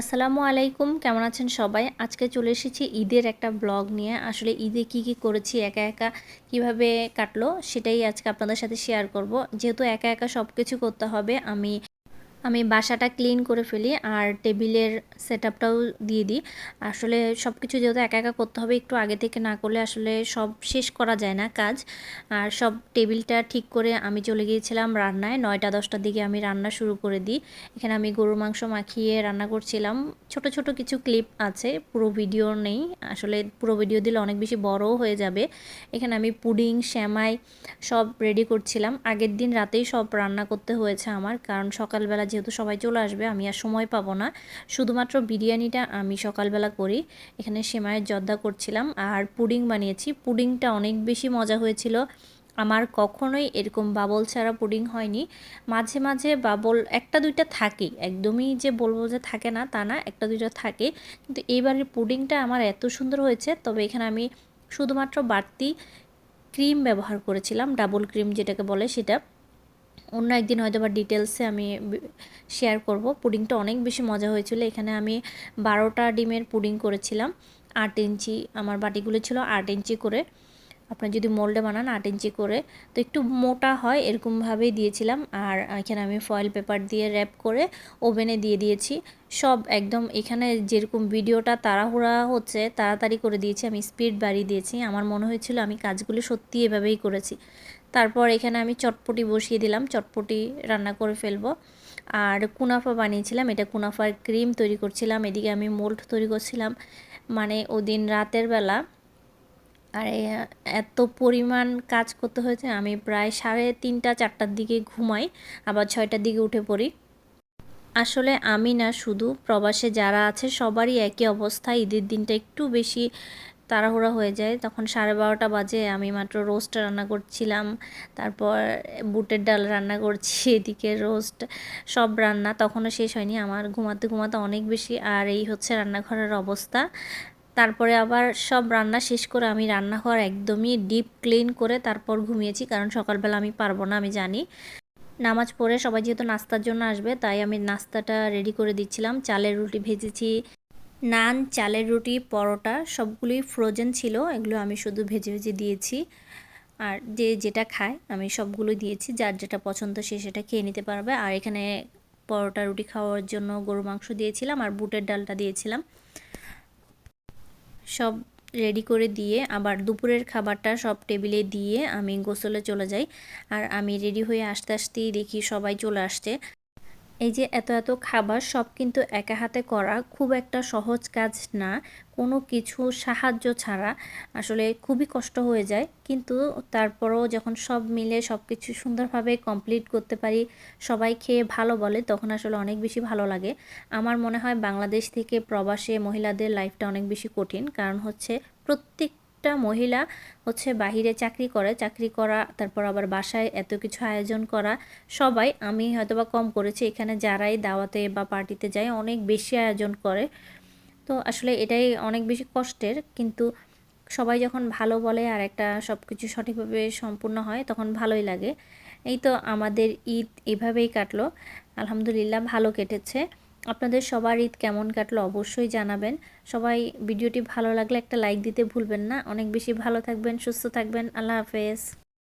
আসসালামু আলাইকুম, কেমন আছেন সবাই? আজকে চলে এসেছি ঈদের একটা ব্লগ নিয়ে। আসলে ঈদে কি কি করেছি, একা একা কীভাবে কাটলো, সেটাই আজকে আপনাদের সাথে শেয়ার করব। যেহেতু একা একা সব কিছু করতে হবে, আমি আমি বাসাটা ক্লিন করে ফেলি আর টেবিলের সেট আপটাও দিয়ে দিই। আসলে সব কিছু যেহেতু একা একা করতে হবে, একটু আগে থেকে না করলে আসলে সব শেষ করা যায় না কাজ। আর সব টেবিলটা ঠিক করে আমি চলে গিয়েছিলাম রান্নায়, নয়টা দশটার দিকে আমি রান্না শুরু করে দিই। এখানে আমি গরুর মাংস মাখিয়ে রান্না করছিলাম। ছোট ছোট কিছু ক্লিপ আছে, পুরো ভিডিও নেই। আসলে পুরো ভিডিও দিলে অনেক বেশি বড়ও হয়ে যাবে। এখানে আমি পুডিং শ্যামাই সব রেডি করছিলাম। আগের দিন রাতেই সব রান্না করতে হয়েছে আমার, কারণ সকালবেলা যেহেতু সবাই চলে আসবে, আমি আর সময় পাবো না। শুধুমাত্র বিরিয়ানিটা আমি সকালবেলা করি। এখানে সেমাইয়ের জর্দা করছিলাম আর পুডিং বানিয়েছি। পুডিংটা অনেক বেশি মজা হয়েছিল। আমার কখনোই এরকম বাবল ছাড়া পুডিং হয়নি। মাঝে মাঝে বাবল একটা দুইটা থাকে একদমই যে বলব যে থাকে না তা না, একটা দুইটা থাকে। কিন্তু এইবারের পুডিংটা আমার এত সুন্দর হয়েছে। তবে এখানে আমি শুধুমাত্র বাড়তি ক্রিম ব্যবহার করেছিলাম, ডাবল ক্রিম যেটাকে বলে সেটা। অন্য একদিন হয়তো বা ডিটেলসে আমি শেয়ার করব। পুডিংটা অনেক বেশি মজা হয়েছিল। এখানে আমি বারোটা ডিমের পুডিং করেছিলাম। আট ইঞ্চি আমার বাটিগুলো ছিল আট ইঞ্চি করে। আপনার যদি মোল্ডে বানান, আট ইঞ্চি করে। তো একটু মোটা হয় এরকমভাবেই দিয়েছিলাম। আর এখানে আমি ফয়েল পেপার দিয়ে র্যাপ করে ওভেনে দিয়ে দিয়েছি। সব একদম এখানে যেরকম ভিডিওটা তাড়াহুড়া হচ্ছে, তাড়াতাড়ি করে দিয়েছি। আমি স্পিড বাড়িয়ে দিয়েছি। আমার মনে হয়েছিল আমি কাজগুলো সত্যি এভাবেই করেছি। তারপর এখানে আমি চটপটি বসিয়ে দিলাম, চটপটি রান্না করে ফেলব। আর কুনাফা বানিয়েছিলাম, এটা কুনাফার ক্রিম তৈরি করছিলাম, এদিকে আমি মোল্ড তৈরি করছিলাম। মানে ওদিন রাতের বেলা, আর এত পরিমাণ কাজ করতে হয়েছে, আমি প্রায় সাড়ে তিনটা, চারটার দিকে ঘুমাই, আবার ছয়টার দিকে উঠে পড়ি। আসলে আমি না, শুধু প্রবাসে যারা আছে, সবারই একই অবস্থা, ঈদের দিনটা একটু বেশি তাড়াহুড়া হয়ে যায়। তখন সাড়ে বারোটা বাজে, আমি মাত্র রোস্ট রান্না করছিলাম। তারপর বুটের ডাল রান্না করছি, এদিকে রোস্ট সব রান্না তখনও শেষ হয়নি। আমার ঘুমাতে ঘুমাতে অনেক বেশি, আর এই হচ্ছে রান্নাঘরের অবস্থা। তারপরে আবার সব রান্না শেষ করে আমি রান্নাঘর একদমই ডিপ ক্লিন করে তারপর ঘুমিয়েছি, কারণ সকালবেলা আমি পারব না, আমি জানি। নামাজ পড়ে সবাই যেহেতু নাস্তার জন্য আসবে, তাই আমি নাস্তাটা রেডি করে দিচ্ছিলাম। চালের রুটি ভেজেছি নান, চালের রুটি, পরোটা সবগুলোই ফ্রোজেন ছিল। এগুলো আমি শুধু ভেজে ভেজে দিয়েছি। আর যে যেটা খায়, আমি সবগুলো দিয়েছি। যার যেটা পছন্দ সে সেটা খেয়ে নিতে পারবে। আর এখানে পরোটা, রুটি খাওয়ার জন্য গরু মাংস দিয়েছিলাম আর বুটের ডালটা দিয়েছিলাম। সব রেডি করে দিয়ে আবার দুপুরের খাবারটা সব টেবিলে দিয়ে আমি গোসলে চলে যাই। আর আমি রেডি হয়ে আসতে আসতেই দেখি সবাই চলে আসছে। এই যে এত এত খাবার সব কিন্তু একা হাতে করা খুব একটা সহজ কাজ না। কোনো কিছু সাহায্য ছাড়া আসলে খুবই কষ্ট হয়ে যায়। কিন্তু তারপরও যখন সব মিলে সব কিছু সুন্দরভাবে কমপ্লিট করতে পারি, সবাই খেয়ে ভালো বলে, তখন আসলে অনেক বেশি ভালো লাগে। আমার মনে হয় বাংলাদেশ থেকে প্রবাসে মহিলাদের লাইফটা অনেক বেশি কঠিন। কারণ হচ্ছে প্রত্যেক প্রত্যেকটা মহিলা হচ্ছে বাহিরে চাকরি করে, চাকরি করা, তারপর আবার বাসায় এত কিছু আয়োজন করা, সবাই, আমি হয়তোবা কম করেছি, এখানে যারাই দাওয়াতে বা পার্টিতে যায় অনেক বেশি আয়োজন করে। তো আসলে এটাই অনেক বেশি কষ্টের, কিন্তু সবাই যখন ভালো বলে আর একটা সব কিছু সঠিকভাবে সম্পূর্ণ হয়, তখন ভালোই লাগে। এই তো আমাদের ঈদ এভাবেই কাটলো। আলহামদুলিল্লাহ ভালো কেটেছে। আপনাদের সবার ঈদ কেমন কাটলো অবশ্যই জানাবেন। সবাই ভিডিওটি ভালো লাগলে একটা লাইক দিতে ভুলবেন না। অনেক বেশি ভালো থাকবেন, সুস্থ থাকবেন। আল্লাহ হাফেজ।